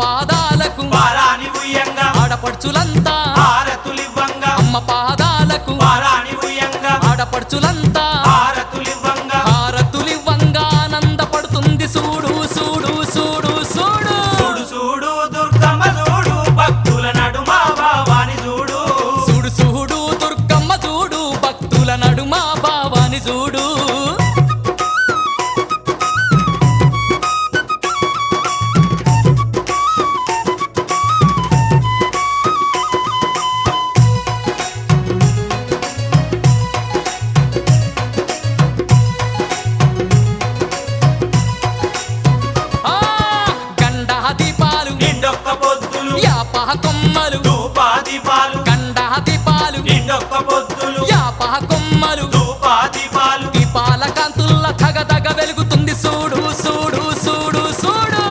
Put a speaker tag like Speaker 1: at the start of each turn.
Speaker 1: పాదాలకు
Speaker 2: వారాని ఉయ్యంగా.
Speaker 1: ఆడపడుచులంతా
Speaker 2: హారతులివ్వంగా
Speaker 1: అమ్మ పాదాలకు
Speaker 2: వారాని ఉయ్యంగా.
Speaker 1: ఆడపడుచులంతా
Speaker 2: హారతులివ్వంగా
Speaker 1: హారతులివ్వంగా ఆనందపడుతుంది. చూడు చూడు చూడు చూడు
Speaker 2: చూడు చూడు దుర్గమ్మ చూడు భక్తుల నడుమ భావాని చూడు
Speaker 1: చూడు చూడు దుర్గమ్మ చూడు భక్తుల నడుమ భావాని చూడు కొమ్మలు.
Speaker 2: గండాది పాలు.
Speaker 1: ఇంకొక పొద్దు